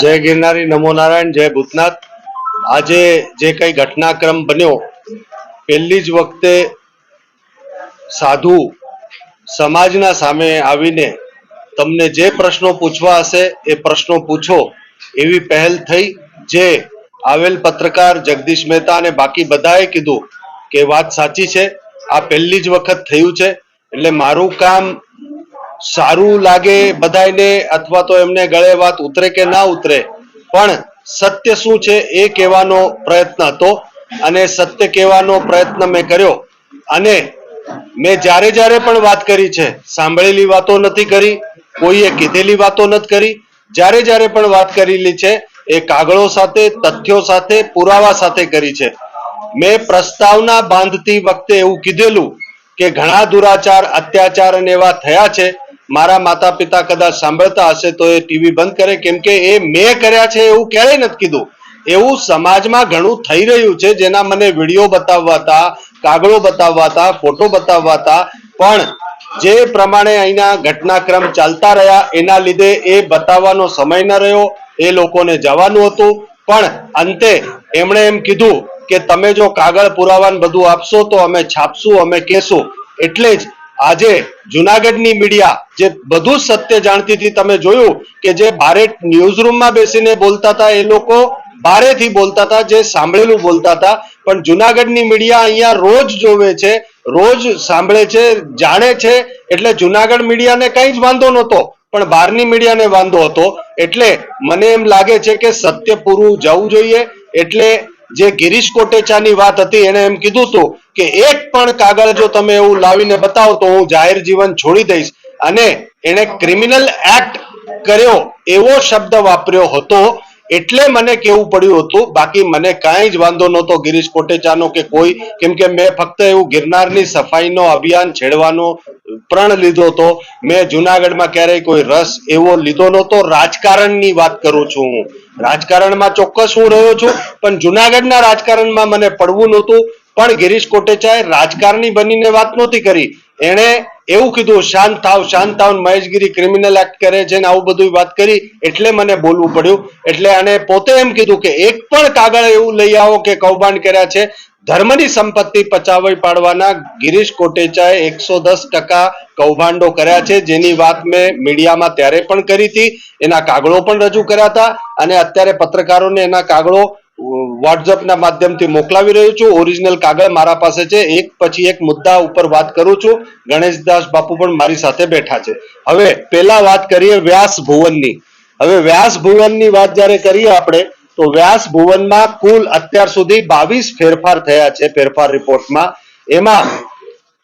જય ગિરનારી, નમો નારાયણ, જય ભૂતનાથ. આજે જે કઈ ઘટનાક્રમ બન્યો, પહેલી જ વખતે સાધુ સમાજના સામે આવીને તમને જે પ્રશ્નો પૂછવા હશે, એ પ્રશ્નો પૂછો. એવી પહેલ થઈ, જે આવેલ પત્રકાર જગદીશ મહેતા અને બાકી બધાએ કીધું કે વાત સાચી છે. આ પહેલી જ વખત થયું છે. એટલે મારું કામ સારું લાગે બધાને અથવા તો એમને ગળે વાત ઉતરે કે ના ઉતરે, પણ સત્ય શું છે એ કહેવાનો પ્રયત્ન હતો અને સત્ય કહેવાનો પ્રયત્ન મેં કર્યો. અને મેં જ્યારે જ્યારે પણ વાત કરી છે, સાંભળેલી વાતો નથી કરી, કોઈએ કીધેલી વાતો નથી કરી, જ્યારે જ્યારે પણ વાત કરેલી છે, એ કાગળો સાથે, તથ્યો સાથે, પુરાવા સાથે કરી છે. મેં પ્રસ્તાવના બાંધતી વખતે એવું કીધેલું કે ઘણા દુરાચાર, અત્યાચાર અને એવા થયા છે મારા માતા પિતા કદાચ સાંભળતા હશે તો એ ટીવી બંધ કરે. કેમ કે એ મેં કર્યા છે એવું ક્યારેય નથી કીધું. એવું સમાજમાં ઘણું થઈ રહ્યું છે જેના મને વીડિયો બતાવવા હતા કાગળો બતાવવા હતા ફોટો બતાવવા હતા પણ જે પ્રમાણે અહીંના ઘટનાક્રમ ચાલતા રહ્યા, એના લીધે એ બતાવવાનો સમય ન રહ્યો. એ લોકોને જવાનું હતું. પણ અંતે એમણે એમ કીધું કે તમે જો કાગળ પુરાવાન બધું આપશો તો અમે છાપશું, અમે કહેશું. એટલે જ આજે જુનાગઢની મીડિયા જે બધું સત્ય જાણતી હતી, તમે જોયું કે જે ભારે ન્યૂઝરૂમમાં બેસીને બોલતા હતા, એ લોકો ભારેથી બોલતા હતા, જે સાંભળેલું બોલતા હતા. પણ જુનાગઢની મીડિયા અહીંયા રોજ જોવે છે, રોજ સાંભળે છે, જાણે છે, એટલે જુનાગઢ મીડિયાને કંઈ જ વાંધો નહોતો, પણ બહારની મીડિયાને વાંધો હતો. એટલે મને એમ લાગે છે કે સત્ય પૂરું જવું જોઈએ, એટલે જે ગિરીશ કોટેચાની વાત હતી એને એમ કીધું હતું કે એક પણ કાગળ જો તમે એવું લાવીને બતાવો તો હું જાહેર જીવન છોડી દઈશ. અને એને ક્રિમિનલ એક્ટ કર્યો એવો શબ્દ વાપર્યો હતો એટલે મને કેવું પડ્યું હતું, બાકી મને કાંઈ જ વાંધો નહોતો ગિરીશ કોટેચાનો કે કોઈ, કેમ કે મેં ફક્ત એવું ગિરનારની સફાઈનો અભિયાન છેડવાનો પ્રણ લીધો હતો. મેં જુનાગઢમાં ક્યારેય કોઈ રસ એવો લીધો નહોતો. રાજકારણની વાત કરું છું હું. રાજકારણમાં ચોક્કસ હું રહ્યો છું, પણ જુનાગઢના રાજકારણમાં મને પડવું નહોતું. પણ ગિરીશ કોટેચાએ રાજકારણી બનીને વાત નહોતી કરી. એણે એવું કીધું, શાંત થાવ શાંત થાવ મહેશગીરી ક્રિમિનલ એક્ટ કરે છે ને આવું બધું વાત કરી. એટલે મને બોલવું પડ્યું. એટલે અને પોતે એમ કીધું કે, એક પણ કાગળ એવું લઈ આવો કે કૌભાંડ કર્યા છે. ધર્મની સંપત્તિ પચાવી પાડવાના ગિરીશ કોટેચાએ એકસો દસ ટકા કૌભાંડો કર્યા છે. જેની વાત મેં મીડિયામાં ત્યારે પણ કરી હતી. એના કાગળો પણ રજૂ કર્યા હતા. અને અત્યારે પત્રકારોને એના કાગળો વોટ્સઅપના માધ્યમથી મોકલાવી રહ્યો છું. ઓરિજિનલ કાગળ મારા પાસે છે. એક પછી એક મુદ્દા ઉપર વાત કરું છું. ગણેશદાસ બાપુ પણ મારી સાથે બેઠા છે. હવે પેલા વાત કરીએ વ્યાસ ભુવનની. હવે વ્યાસ ભુવનની વાત જ્યારે કરીએ આપણે, તો વ્યાસ ભુવનમાં કુલ અત્યાર સુધી બાવીસ ફેરફાર થયા છે ફેરફાર રિપોર્ટમાં. એમાં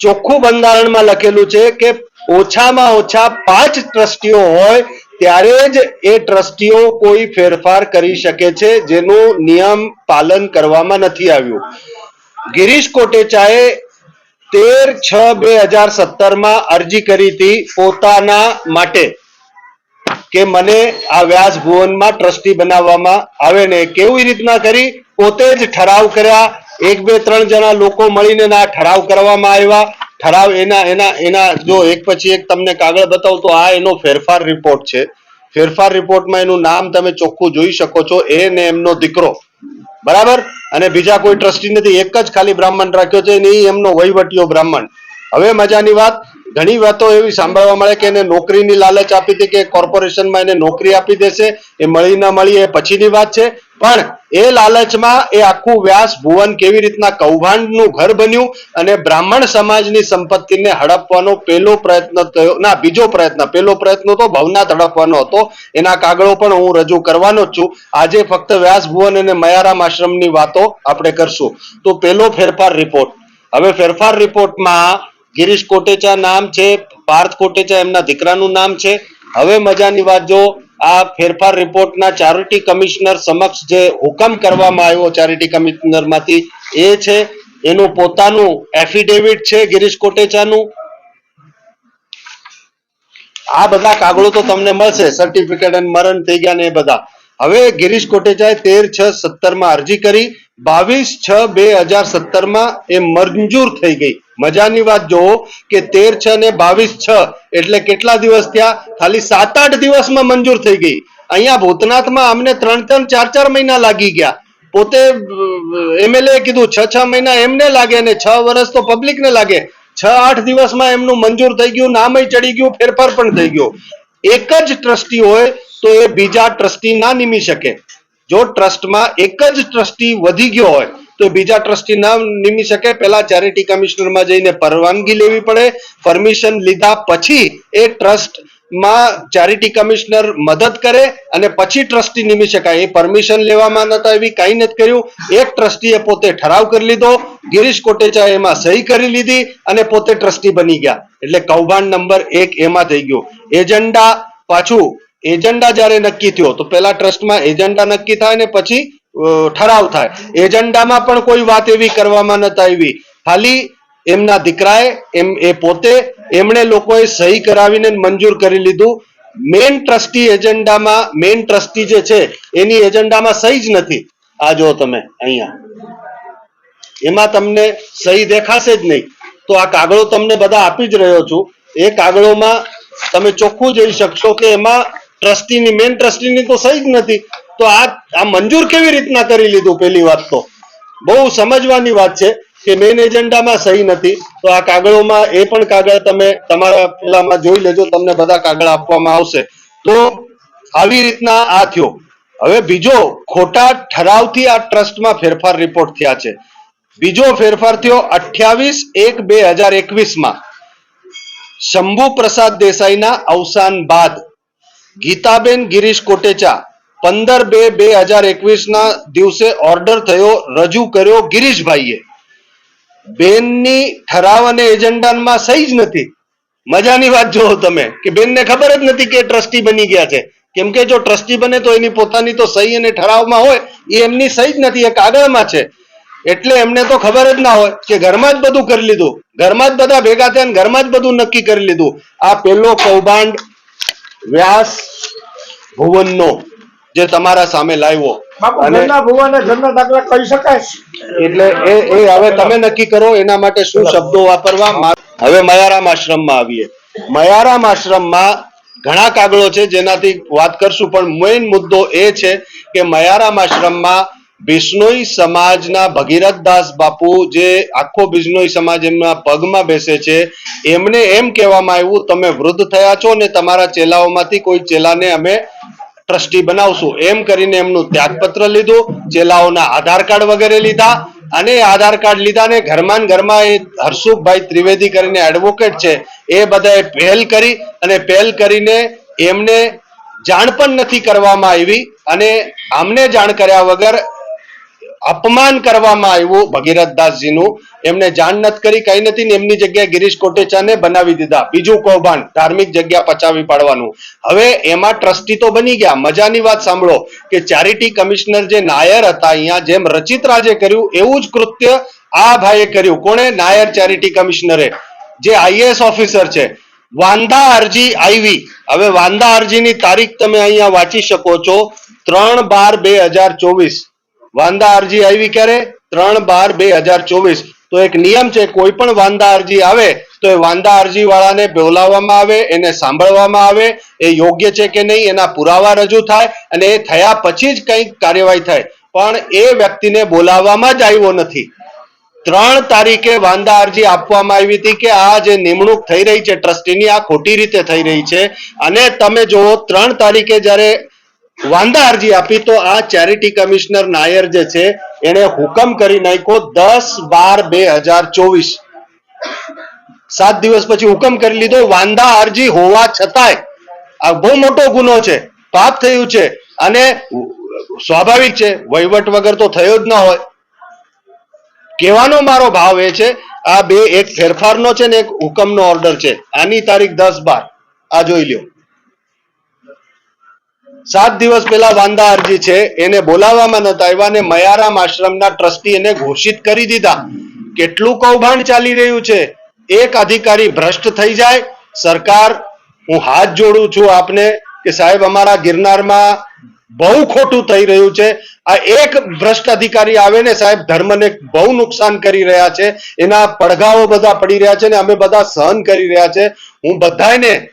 ચોખ્ખું બંધારણમાં લખેલું છે કે ઓછામાં ઓછા પાંચ ટ્રસ્ટીઓ હોય ત્યારે જ એ ટ્રસ્ટીઓ કોઈ ફેરફાર કરી શકે છે જેનું નિયમ પાલન કરવામાં નથી આવ્યું. ગિરીશ કોટેચાએ તેર છ બે હજાર સત્તરમાં અરજી કરી હતી પોતાના માટે કે મને આ વ્યાસ ભુવનમાં ટ્રસ્ટી બનાવવામાં આવે ને કેવી રીતના કરી? પોતે જ ઠરાવ કર્યા. એક બે ત્રણ જણા લોકો મળીને ના ઠરાવ કરવામાં આવ્યા. ઠરાવ, એના એના એના, જો એક પછી એક તમને કાગળ બતાવું, તો આ એનો ફેરફાર રિપોર્ટ છે. ફેરફાર રિપોર્ટમાં એનું નામ તમે ચોખ્ખું જોઈ શકો છો, એ ને એમનો દીકરો. બરાબર? અને બીજા કોઈ ટ્રસ્ટી નથી, એક જ ખાલી બ્રાહ્મણ રાખ્યો છે, ને એમનો વહીવટીયો બ્રાહ્મણ. હવે મજાની વાત, ઘણી વાતો એવી સાંભળવા મળે કે એને નોકરીની લાલચ આપી હતી કે કોર્પોરેશનમાં એને નોકરી આપી દેશે, એ મળી ના મળી એ પછીની વાત છે. પણ એ લાલચમાં એ આખું વ્યાસ ભુવન કેવી રીતના કૌભાંડનું ઘર બન્યું અને બ્રાહ્મણ સમાજની સંપત્તિને હડપવાનો પહેલો પ્રયત્ન થયો. ના, બીજો પ્રયત્ન, પહેલો પ્રયત્ન તો ભવનાથ હડપવાનો હતો. એના કાગળો પણ હું રજૂ કરવાનો જ છું. આજે ફક્ત વ્યાસ ભુવન અને મયારામ આશ્રમની વાતો આપણે કરશું. તો પહેલો ફેરફાર રિપોર્ટ હવે ફેરફાર રિપોર્ટમાં ગિરીશ કોટેચા નામ છે, પાર્થ કોટેચા એમના દીકરાનું નામ છે. હવે મજાની વાત જો આ ફેરફાર રિપોર્ટના ચારિટી કમિશનર સમક્ષ જે હુકમ કરવામાં આવ્યો ચારિટી કમિશનરમાંથી એ છે, એનું પોતાનું એફિડેવિટ છે ગિરીશ કોટેચાનું. આ બધા કાગળો તો તમને મળશે સર્ટિફિકેટ અને મરણ થઈ ગયા ને એ બધા. હવે ગિરીશ કોટેચાએ તેર છ સત્તરમાં અરજી કરી બાવીસ છ બે હજાર સત્તરમાં એ મંજૂર થઈ ગઈ. મજાની વાત જોવો કે તેર છ ને બાવીસ છ એટલે કેટલા દિવસ થયા? ખાલી સાત આઠ દિવસમાં મંજૂર થઈ ગઈ. અહીંયા ભૂતનાથમાં અમને ત્રણ ત્રણ ચાર ચાર મહિના લાગી ગયા. પોતે એમએલએ કીધું, છ છ મહિના એમને લાગે ને છ વર્ષ તો પબ્લિકને લાગે. છ આઠ દિવસમાં એમનું મંજૂર થઈ ગયું, નામય ચડી ગયું, ફેરફાર પણ થઈ ગયો. એક જ ટ્રસ્ટી હોય તો એ બીજા ટ્રસ્ટી ના નિમી શકે. જો ટ્રસ્ટમાં એક જ ટ્રસ્ટી વધી ગયો હોય, તો બીજા ટ્રસ્ટી ના નિમી શકે. પહેલા ચેરિટી કમિશનરમાં જઈને પરવાનગી લેવી પડે, પરમિશન લીધા પછી એ ટ્રસ્ટમાં ચેરિટી કમિશનર મદદ કરે અને પછી ટ્રસ્ટી નિમી શકાય. એ પરમિશન લેવામાં નતા એવી કાંઈ નથી કર્યું. એક ટ્રસ્ટીએ પોતે ઠરાવ કરી લીધો, ગિરીશ કોટેચા એમાં સહી કરી લીધી અને પોતે ટ્રસ્ટી બની ગયા. એટલે કૌભાંડ નંબર એક એમાં થઈ ગયો. એજન્ડા પાછું એજન્ડા જ્યારે નક્કી થયો, તો પેલા ટ્રસ્ટમાં એજન્ડા નક્કી થાય ને પછી ઠરાવ થાય. એજન્ડામાં પણ કોઈ વાત એવી કરવામાં નતા આવી. ખાલી એમના દીકરાએ, એમ, એ પોતે, એમણે લોકોએ સહી કરાવીને મંજૂર કરી લીધું. મેઇન ટ્રસ્ટી એજન્ડામાં, મેઇન ટ્રસ્ટી જે છે, એની એજન્ડામાં સહી જ નથી. આ જો તમે, અહીંયા. એમાં તમને સહી દેખાશે જ નહીં. તો આ કાગળો તમને બધા આપી જ રહ્યો છું. એ કાગળોમાં તમે ચોખ્ખું જોઈ શકશો કે એમાં ટ્રસ્ટીની, મેન ટ્રસ્ટીની તો સહી જ નથી. તો આ આ મંજૂર કેવી રીતના કરી લીધું પહેલી વાત તો? બહુ સમજવાની વાત છે કે મેઇન એજન્ડામાં સહી નથી. તો આ કાગળોમાં, એ પણ કાગળ તમે તમારા પેલામાં જોઈ લેજો, તમને બધા કાગળ આપવામાં આવશે. તો આવી રીતના આ થયો. હવે બીજો ખોટા ઠરાવથી આ ટ્રસ્ટમાં ફેરફાર રિપોર્ટ થયા છે. બીજો ફેરફાર થયો અઠ્યાવીસ એક બે હજાર એકવીસમાં. શંભુ પ્રસાદ દેસાઈના અવસાન બાદ. ગીતાબેન ગિરીશ કોટેચા, પંદર બે બે હજાર એકવીસ ના દિવસે ઓર્ડર થયો, રજૂ કર્યો ગિરીશભાઈએ. બેનની ઠરાવ અને એજન્ડામાં સહી જ નથી. મજાની વાત જોવો તમે, કે બેનને ખબર જ નથી કે ટ્રસ્ટી બની ગયા છે. કેમ કે જો ટ્રસ્ટી બને તો એની પોતાની તો સહી અને ઠરાવમાં હોય, એ એમની સહી જ નથી, એ કાગળમાં છે. એટલે એમને તો ખબર જ ના હોય કે ઘરમાં જ બધું કરી લીધું. ઘરમાં જ બધા ભેગા થયા ઘરમાં જ બધું નક્કી કરી લીધું. આ પેલો કૌભાંડ વ્યાસ ભુવનનો જે તમારા સામે લાવ્યો. એટલે એ એ હવે તમે નક્કી કરો એના માટે શું શબ્દો વાપરવા? હવે મયારામ આશ્રમમાં આવીએ. મયારામ આશ્રમમાં ઘણા કાગળો છે જેનાથી વાત કરશું પણ મેઇન મુદ્દો એ છે કે મયારામ આશ્રમમાં બિશ્નોઈ સમાજના ભગીરથદાસ બાપુ જે આખો બિશ્નોઈ સમાજ એમના પગમાં બેસે છે, એમને એમ કહેવામાં આવ્યું, તમે વૃદ્ધ થયા છો ને તમારા ચેલાઓમાંથી કોઈ ચેલાને અમે ટ્રસ્ટી બનાવશું. એમ કરીને એમનું ત્યાગપત્ર લીધું, ચેલાઓના આધાર કાર્ડ વગેરે લીધા અને આધાર કાર્ડ લીધા ને ઘરમાં ઘરમાં એ હરસુખભાઈ ત્રિવેદી કરીને એડવોકેટ છે, એ બધાએ પહેલ કરી અને પહેલ કરીને એમને જાણ પણ નથી કરવામાં આવી અને આમને જાણ કર્યા વગર અપમાન કરવામાં આવ્યું ભગીરથદાસજીનું. એમને જાણ નથી કરી, કઈ નથી ને એમની જગ્યાએ ગિરીશ કોટેચાને બનાવી દીધા. બીજું કૌભાંડ, ધાર્મિક જગ્યા પચાવી પાડવાનું. હવે એમાં ટ્રસ્ટી તો બની ગયા. મજાની વાત સાંભળો કે ચેરિટી કમિશનર જે નાયર હતા, અહીંયા જેમ રચિત રાજે કર્યું, એવું જ કૃત્ય આ ભાઈએ કર્યું. કોણે? નાયર ચેરિટી કમિશનરે. જે આઈએએસ ઓફિસર છે. વાંધા અરજી આવી. હવે વાંધા અરજીની તારીખ તમે અહીંયા વાંચી શકો છો. ત્રણ બાર બે હજાર ચોવીસ. વાંધા અરજી આવી ક્યારે? ત્રણ બાર બે હજાર ચોવીસ. તો એક નિયમ છે, કોઈ પણ વાંધા અરજી આવે, તો એ વાંધા અરજી વાળાને બોલાવવામાં આવે, એને સાંભળવામાં આવે, એ યોગ્ય છે કે નહીં, એના પુરાવા રજૂ થાય, અને એ થયા પછી જ કંઈક કાર્યવાહી થાય. પણ એ વ્યક્તિને બોલાવવામાં જ આવ્યો નથી. ત્રણ તારીખે વાંધા અરજી આપવામાં આવી હતી કે આ જે નિમણૂક થઈ રહી છે, ટ્રસ્ટીની આ ખોટી રીતે થઈ રહી છે, અને તમે જુઓ, ત્રણ તારીખે જ્યારે વાંધા અરજી આપી તો આ ચેરિટી કમિશનર નાયર જે છે એને હુકમ કરી નાખ્યો દસ બાર બે હજાર ચોવીસ. સાત દિવસ પછી હુકમ કરી લીધો. વાંધા અરજી હોવા છતાંય આ બહુ મોટો ગુનો છે. પાપ થયું છે અને સ્વાભાવિક છે, વહીવટ વગર તો થયો જ ન હોય. કહેવાનો મારો ભાવ એ છે, આ બે એક ફેરફારનો છે ને એક હુકમનો ઓર્ડર છે. આની તારીખ દસ બાર. આ જોઈ લ્યો. સાત દિવસ પહેલા વાંધા અરજી છે. એને બોલાવવામાં નતા આવ્યા મયારામ આશ્રમના ટ્રસ્ટી એને ઘોષિત કરી દીધા. કેટલું કૌભાંડ ચાલી રહ્યું છે? એક અધિકારી ભ્રષ્ટ થઈ જાય. સરકાર, હું હાથ જોડું છું આપને કે સાહેબ, અમારા ગિરનારમાં બહુ ખોટું થઈ રહ્યું છે. આ એક ભ્રષ્ટ અધિકારી આવે ને સાહેબ, ધર્મને બહુ નુકસાન કરી રહ્યા છે. એના પડઘાઓ બધા પડી રહ્યા છે ને અમે બધા સહન કરી રહ્યા છે. હું બધાને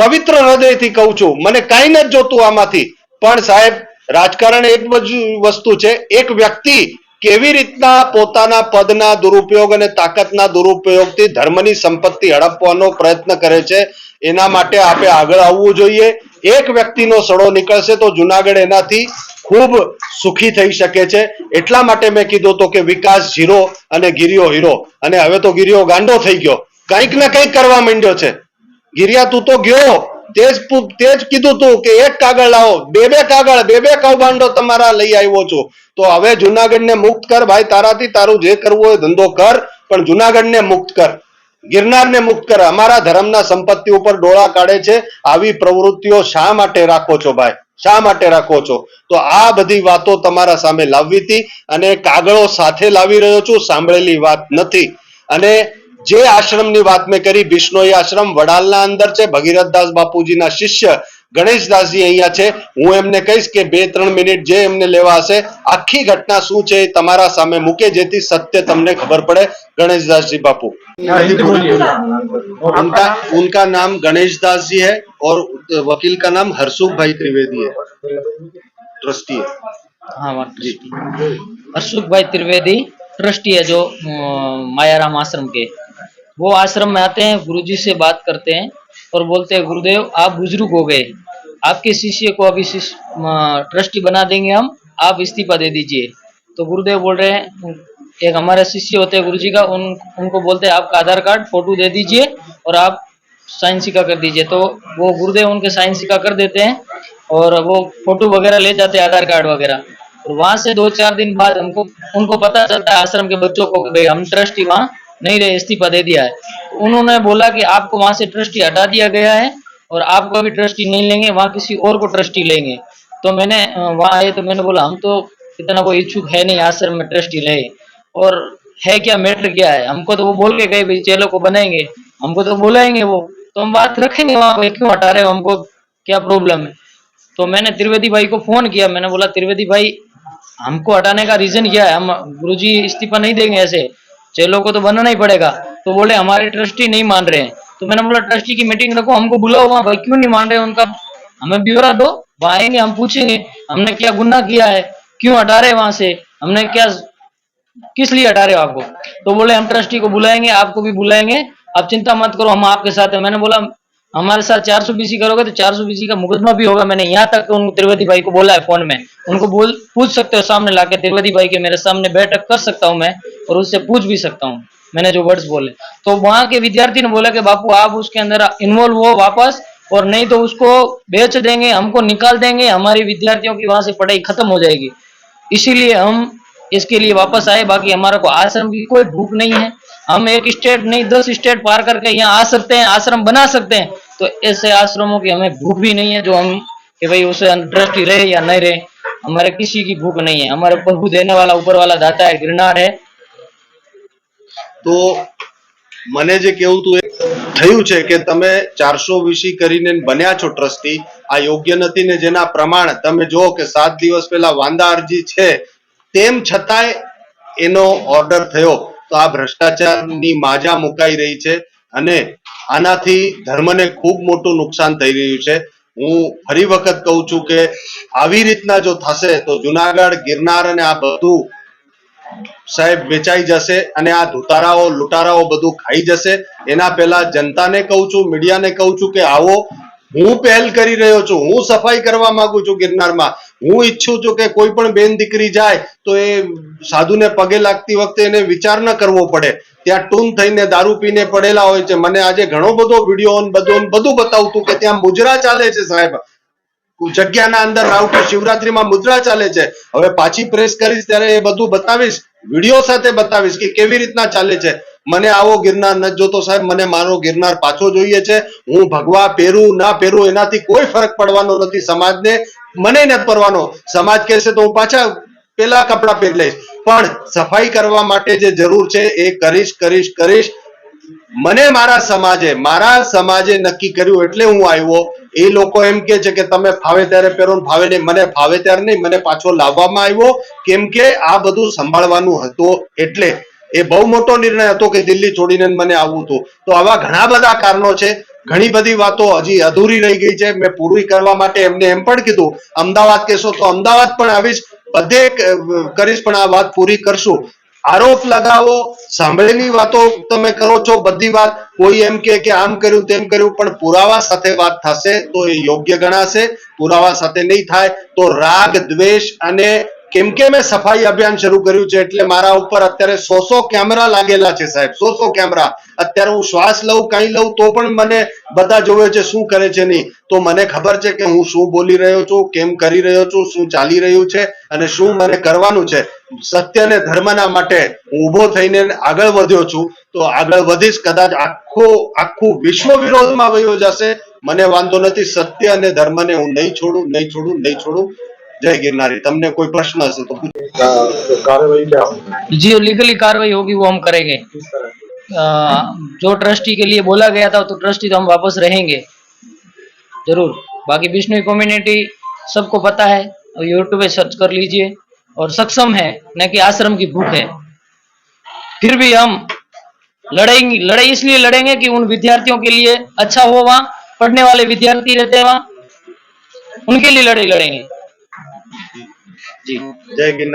પવિત્ર હૃદયથી કહું છું, મને કાંઈ નથી જોતું આમાંથી. પણ સાહેબ, રાજકારણ એક બાજુ વસ્તુ છે, એક વ્યક્તિ કેવી રીતના પોતાના પદના દુરુપયોગ અને તાકાતના દુરુપયોગથી ધર્મની સંપત્તિ હડપવાનો પ્રયત્ન કરે છે, એના માટે આપણે આગળ આવવું જોઈએ. એક વ્યક્તિનો સડો નીકળશે તો જુનાગઢ એનાથી ખૂબ સુખી થઈ શકે છે. એટલા માટે મેં કીધું તો કે વિકાસ ઝીરો અને ગિરિયો હીરો. અને હવે તો ગિરિયો ગાંડો થઈ ગયો. કંઈક ને કંઈક કરવા માંડ્યો છે. ગિરિયા તું તો ગયો. તે જ કીધું તું કે એક કાગળ લાવો. બે બે કાગળ, બે બે કૌભાંડો તમારા લઈ આવ્યો છું. તો હવે જુનાગઢને મુક્ત કર ભાઈ, તારાથી તારું જે કરવું હોય ધંધો કર, પણ જુનાગઢને મુક્ત કર. ગિરનારને મુક્ત કર. અમારા ધર્મના સંપત્તિ ઉપર ડોળા કાઢે છે. આવી પ્રવૃત્તિઓ શા માટે રાખો છો ભાઈ? શા માટે રાખો છો? તો આ બધી વાતો તમારા સામે લાવવી હતી અને કાગળો સાથે લાવી રહ્યો છું. સાંભળેલી વાત નથી. અને જે આશ્રમની વાત મેં કરી બિશ્નોઈ આશ્રમ વડાલના અંદર છે ભગીરથદાસ બાપુજીના શિષ્ય ગણેશદાસજી અહીંયા છે હું એમને કહીશ કે બે ત્રણ મિનિટ જે એમને લેવા હશે આખી ઘટના શું છે એ તમારા સામે મૂકે જેથી સત્ય તમને ખબર પડે गणेशदास बापू उनका उनका नाम गणेश दास जी है और वकील का नाम हरसुख भाई त्रिवेदी है ट्रस्टी है हाँ वहाँ ट्रस्टी हर्षुख भाई त्रिवेदी ट्रस्टी है जो अ, मायाराम आश्रम के वो आश्रम में आते हैं, गुरुजी से बात करते हैं और बोलते हैं, गुरुदेव, आप बुज़ुर्ग हो गए। आपके शिष्य को अभी ट्रस्टी बना देंगे हम, आप इस्तीफा दे दीजिए। तो गुरुदेव बोल रहे हैं, एक हमारे शिष्य होते हैं गुरुजी का, उन, उनको बोलते हैं, आपका आधार कार्ड, फ़ोटो दे दीजिए और आप साइन सिक्का कर दीजिए। तो वो गुरुदेव उनके साइन सिक्का कर देते हैं और वो फ़ोटो वगैरह ले जाते हैं, आधार कार्ड वगैरह। और वहाँ से दो चार दिन बाद हमको, उनको पता चलता है आश्रम के बच्चों को, भाई, हम ट्रस्टी वहाँ नहीं रहे, इस्तीफा दे दिया है। उन्होंने बोला कि आपको वहाँ से ट्रस्टी हटा दिया गया है और आपको अभी ट्रस्टी नहीं लेंगे, वहाँ किसी और को ट्रस्टी लेंगे। तो मैंने वहाँ आए तो मैंने बोला, हम तो इतना कोई इच्छुक है नहीं आश्रम में ट्रस्टी ले और है क्या मैटर क्या है? हमको तो वो बोल के गए, भाई, चेलों को बनाएँगे। हमको तो बुलाएँगे वो। तो हम बात रखेंगे वहाँ पे, क्यों हटा रहे हो हमको? क्या प्रॉब्लम है? तो मैंने त्रिवेदी भाई को फ़ोन किया। मैंने बोला, त्रिवेदी भाई, हमको हटाने का रीजन क्या है? हम गुरुजी इस्तीफा नहीं देंगे ऐसे। चेलों को तो बनाना ही पड़ेगा। तो बोले, हमारे ट्रस्टी नहीं मान रहे हैं। तो मैंने बोला ट्रस्टी की मीटिंग रखो, हमको बुलाओ वहाँ, भाई क्यों नहीं मान रहे उनका? हमें ब्यौरा दो, वहाँ आएँगे, हम पूछेंगे, हमने क्या गुना किया है, क्यों हटा रहे वहाँ से, हमने क्या, किस लिए हटा रहे हो आपको? तो बोले, हम ट्रस्टी को बुलाएँगे, आपको भी बुलाएँगे, आप चिंता मत करो, हम आपके साथ हैं। मैंने बोला हमारे साथ चार सौ बीसी करोगे तो चार सौ बीसी का मुकदमा भी होगा। मैंने यहाँ तक उनको त्रिवेदी भाई को बोला है फ़ोन में। उनको बोल, पूछ सकते हो सामने लाके त्रिवेदी भाई के मेरे सामने बैठक कर सकता हूँ मैं और उससे पूछ भी सकता हूँ। मैंने जो वर्ड्स बोले। तो वहाँ के विद्यार्थी ने बोला कि, बापू, आप उसके अंदर इन्वॉल्व हो वापस और नहीं तो उसको बेच देंगे, हमको निकाल देंगे, हमारी विद्यार्थियों की वहाँ से पढ़ाई खत्म हो जाएगी। इसीलिए हम इसके लिए वापस आए। बाकी हमारा को आश्रम की कोई भूख नहीं है। हम एक स्टेट नहीं दस स्टेट पार करके यहाँ आ सकते हैं आश्रम बना सकते हैं तो ऐसे आश्रमों की हमें भूख भी नहीं है जो हम कि भाई उसे ट्रस्टी रहे या नहीं रहे हमारे किसी की भूख नहीं है हमारे प्रभु देने वाला ऊपर वाला दाता है गिरनार है તો મને જે કેવું તું એ થયું છે કે તમે ચારસો વીસી કરીને બન્યા છો ટ્રસ્ટી આ યોગ્ય નથી ને જેના પ્રમાણ તમે જો કે સાત દિવસ પહેલા વાંદા અરજી છે તેમ છતાંય એનો ઓર્ડર થયો તો આ ભ્રષ્ટાચારની માજા મુકાઈ રહી છે અને આનાથી ધર્મને ખૂબ મોટું નુકસાન થઈ રહ્યું છે. હું ફરી વખત કહું છું કે આવી રીતના જો થશે તો જુનાગઢ, ગિરનાર અને આ બધું સાહેબ વેચાઈ જશે અને આ ધુતારાઓ, લૂંટારાઓ બધું ખાઈ જશે. એના પહેલા જનતાને કહું છું, મીડિયાને કહું છું કે આવો, હું પહેલ કરી રહ્યો છું. હું સફાઈ કરવા માંગુ છું ગિરનારમાં. હું ઈચ્છું છું કે કોઈ પણ બેન દીકરી જાય તો એ સાધુને પગે લાગતી વખતે એને વિચાર ન કરવો પડે. ત્યાં ટૂન થઈને દારૂ પીને પડેલા હોય છે. મને આજે ઘણો બધો વીડિયો બધું બધું બતાવતું કે ત્યાં મુજરા ચાલે છે સાહેબ. જગ્યાના અંદર રાઉટર શિવરાત્રીમાં મુદ્રા ચાલે છે. હવે પાછી પ્રેસ કરીશ ત્યારે એ બધું બતાવીશ. વીડિયો સાથે બતાવીશ કે કેવી રીતના ચાલે છે. મને આવો ગિરનાર નથી જોતો સાહેબ, મને મારો ગિરનાર પાછો જોઈએ છે. હું ભગવા પહેરું, ના પહેરું, એનાથી કોઈ ફરક પડવાનો નથી સમાજને. મને નથી પડવાનો સમાજ કહેશે તો હું પાછા પેલા કપડા પહેરી લઈશ. પણ સફાઈ કરવા માટે જે જરૂર છે એ કરીશ કરીશ કરીશ. મને મારા સમાજે મારા સમાજે નક્કી કર્યું એટલે હું આવ્યો. એ લોકો એમ કે છે કે તમે ફાવે ત્યારે પહેરો ફાવે નહીં. મને ફાવે ત્યારે નહીં. મને પાછો લાવવામાં આવ્યો. કેમ કે આ બધું સંભાળવાનું હતું. એટલે એ બહુ મોટો નિર્ણય હતો કે દિલ્હી છોડીને મને આવવું હતું. તો આવા ઘણા બધા કારણો છે. ઘણી બધી વાતો હજી અધૂરી રહી ગઈ છે. મેં પૂરી કરવા માટે એમને એમ પણ કીધું, અમદાવાદ કહેશો તો અમદાવાદ પણ આવીશ, બધે કરીશ, પણ આ વાત પૂરી કરશું. આરોપ લગાવો, સાંભળેલી વાતો તમે કરો છો, બધી વાત કોઈ એમ કે કે આમ કર્યું, તેમ કર્યું, પણ પુરાવા સાથે વાત થશે તો એ યોગ્ય ગણાશે, પુરાવા સાથે નહીં થાય તો રાગ, દ્વેષ અને કેમ કે મેં સફાઈ અભિયાન શરૂ કર્યું છે એટલે મારા ઉપર અત્યારે સો સો કેમેરા લાગેલા છે સાહેબ સો સો કેમેરા. અત્યારે હું શ્વાસ લઉં, કઈ લઉં, તો પણ મને બધા જોવે છે શું કરે છે નહીં. તો મને ખબર છે કે હું શું બોલી રહ્યો છું, કેમ કરી રહ્યો છું, શું ચાલી રહ્યું છે અને શું મને કરવાનું છે. સત્ય અને ધર્મના માટે હું ઊભો થઈને આગળ વધ્યો છું. તો આગળ વધીશ, કદાચ આખો, આખું વિશ્વ વિરોધમાં વયો જશે. મને વાંધો નથી, સત્ય અને ધર્મને હું નહીં છોડું નહીં છોડું નહીં છોડું. जय गिरनारी तुमने कोई प्रश्न है तो કાર્યવાહી क्या जी लीगली कार्रवाई होगी वो हम करेंगे। जो ट्रस्टी के लिए बोला गया था तो ट्रस्टी तो हम वापस रहेंगे। ज़रूर। बाकी विष्णु कम्युनिटी सबको पता है और यूट्यूब पे सर्च कर लीजिए और सक्षम है न कि आश्रम की भूख है। फिर भी हम लड़ेंगे लड़ाई इसलिए लड़ेंगे कि उन विद्यार्थियों के लिए अच्छा हो वहाँ पढ़ने वाले विद्यार्थी रहते हैं उनके लिए लड़ाई लड़ेंगे। जी જય ગિરનારી